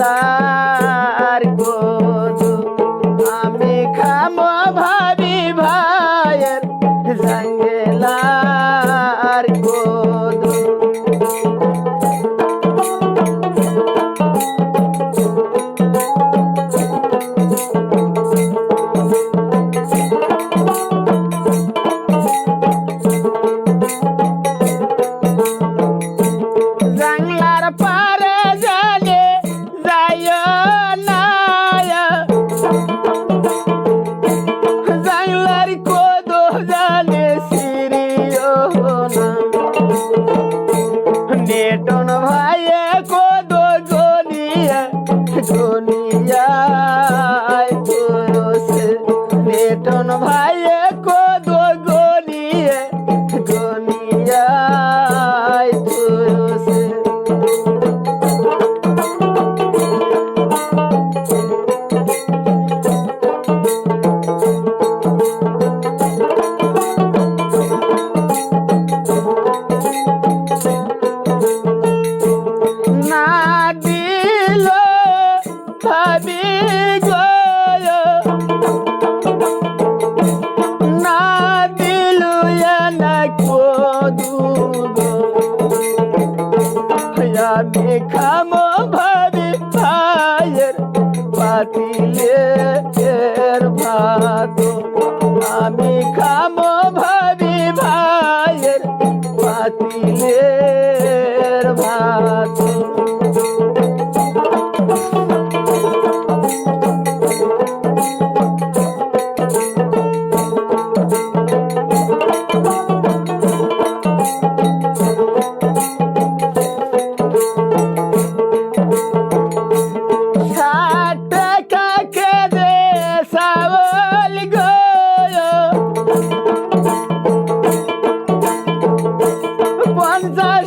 Obrigada. 你在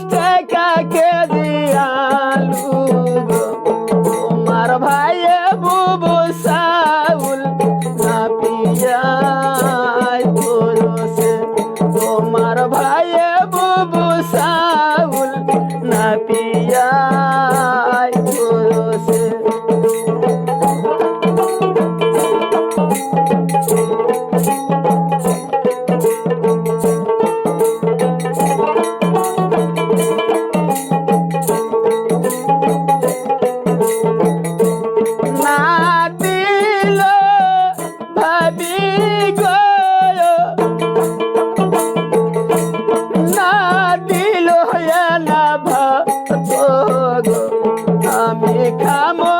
আমি খামো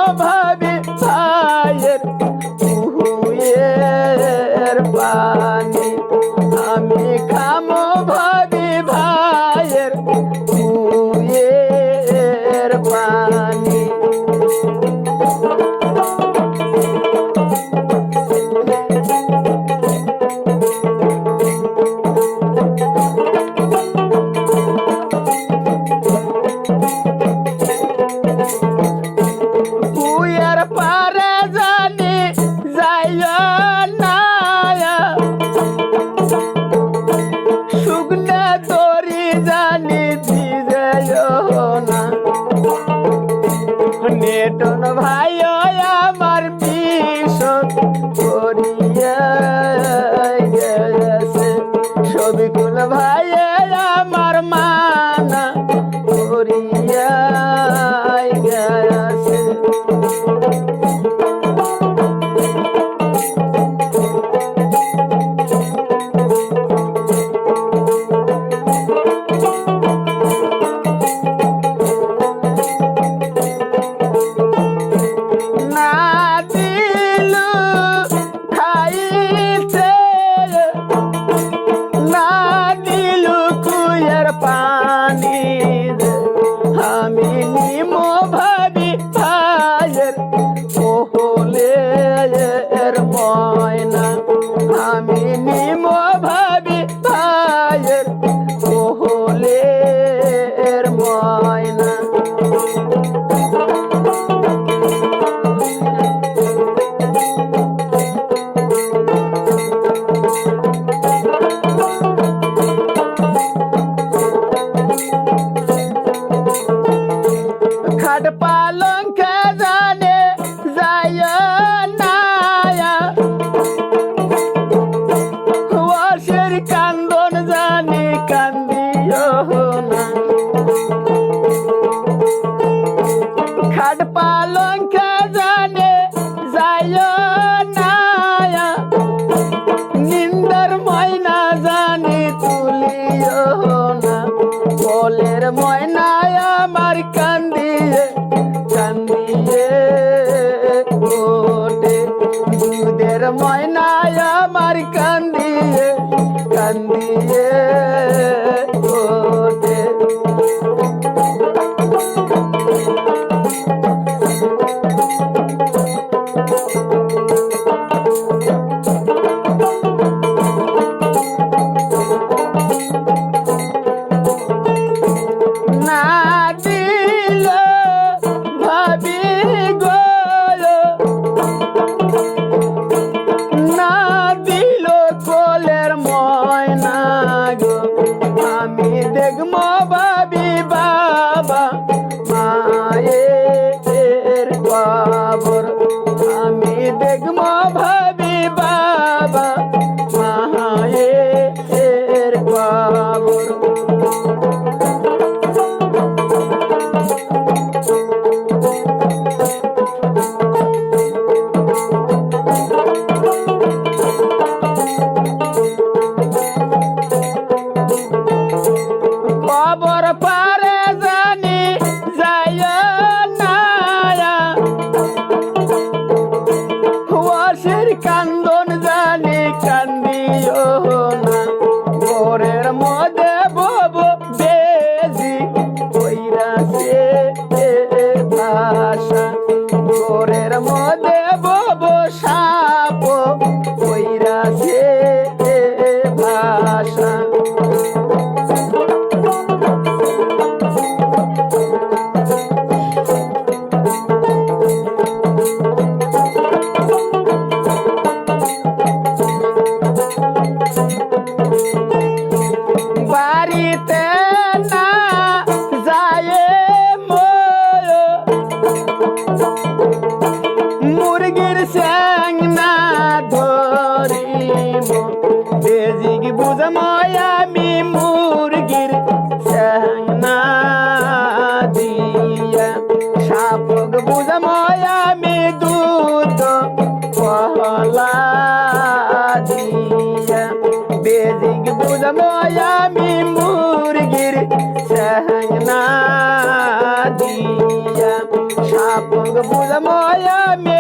পড়িয়া গেছে। সবই ভাইয়া কালের ময়নায় আমার কান্দিয়ে কান্দিয়ে ওটে দুধের ময়না can সময় আমি মুরগির না দিয়া। সাপক বুঝময় আমি দুধ পহলা দিয়া। বেদিক বুঝময় আমি মুরগির না দিয়া। সাপক বুঝময় আমি